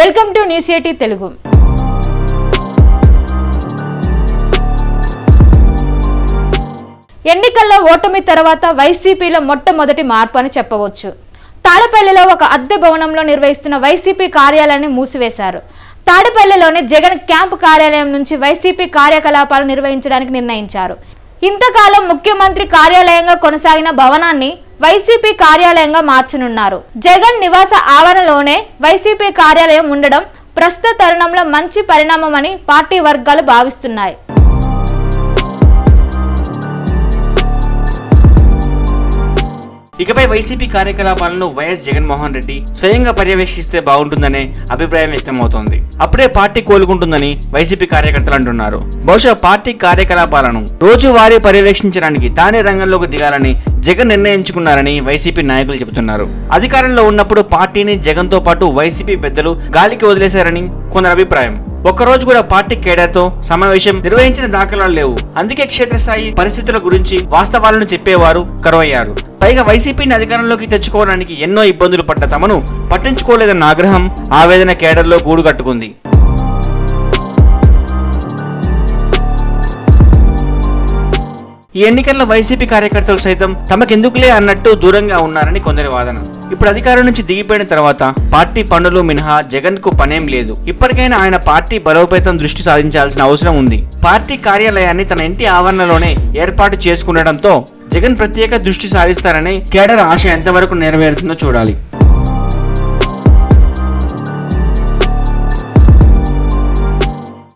Welcome to news eighty Telugu. ఎన్నికల్లో ఓటమి తర్వాత వైసీపీలో మొట్టమొదటి మార్పు అని చెప్పవచ్చు. తాడపల్లిలో ఒక అద్దె భవనంలో నిర్వహిస్తున్న వైసీపీ కార్యాలయాన్ని మూసివేశారు. తాడపల్లిలోని జగన్ క్యాంపు కార్యాలయం నుంచి వైసీపీ కార్యకలాపాలు నిర్వహించడానికి నిర్ణయించారు. ఇంతకాలం ముఖ్యమంత్రి కార్యాలయంగా కొనసాగిన భవనాన్ని వైసీపీ కార్యాలయంగా మార్చనున్నారు. జగన్ నివాస ఆవరణలోనే వైసీపీ కార్యాలయం ఉండడం ప్రస్తుత తరుణంలో మంచి పరిణామమని పార్టీ వర్గాలు భావిస్తున్నాయి. ఇకపై వైసీపీ కార్యకలాపాలను వైఎస్ జగన్మోహన్ రెడ్డి స్వయంగా పర్యవేక్షిస్తే బాగుంటుందనే అభిప్రాయం వ్యక్తమవుతోంది. అప్పుడే పార్టీ కోలుకుంటుందని వైసీపీ కార్యకర్తలు అంటున్నారు. బహుశా పార్టీ కార్యకలాపాలను రోజువారీ పర్యవేక్షించడానికి తానే రంగంలోకి దిగాలని జగన్ నిర్ణయించుకున్నారని వైసీపీ నాయకులు చెబుతున్నారు. అధికారంలో ఉన్నప్పుడు పార్టీని జగన్తో పాటు వైసీపీ పెద్దలు గాలికి వదిలేశారని కొందరు అభిప్రాయం. ఒక్కరోజు కూడా పార్టీ కేడాతో సమావేశం నిర్వహించిన దాఖలాలు లేవు. అందుకే క్షేత్రస్థాయి పరిస్థితుల గురించి వాస్తవాలను చెప్పేవారు కరువయ్యారు. పైగా వైసీపీని అధికారంలోకి తెచ్చుకోవడానికి ఎన్నో ఇబ్బందులు పడ్డ తమను పట్టించుకోలేదన్న ఆగ్రహం ఆవేదన కేడర్లో గూడు కట్టుకుంది. ఈ ఎన్నికల్లో వైసీపీ కార్యకర్తలు సైతం తమకెందుకులే అన్నట్టు దూరంగా ఉన్నారని కొందరి వాదన. ఇప్పుడు అధికారం నుంచి దిగిపోయిన తర్వాత పార్టీ పనులు మినహా జగన్కు పనేం లేదు. ఇప్పటికైనా ఆయన పార్టీ బలోపేతం దృష్టి సాధించాల్సిన అవసరం ఉంది. పార్టీ కార్యాలయాన్ని తన ఇంటి ఆవరణలోనే ఏర్పాటు చేసుకుండటంతో జగన్ ప్రత్యేక దృష్టి సాధిస్తారని కేడర్ ఆశ ఎంతవరకు నెరవేరుతుందో చూడాలి.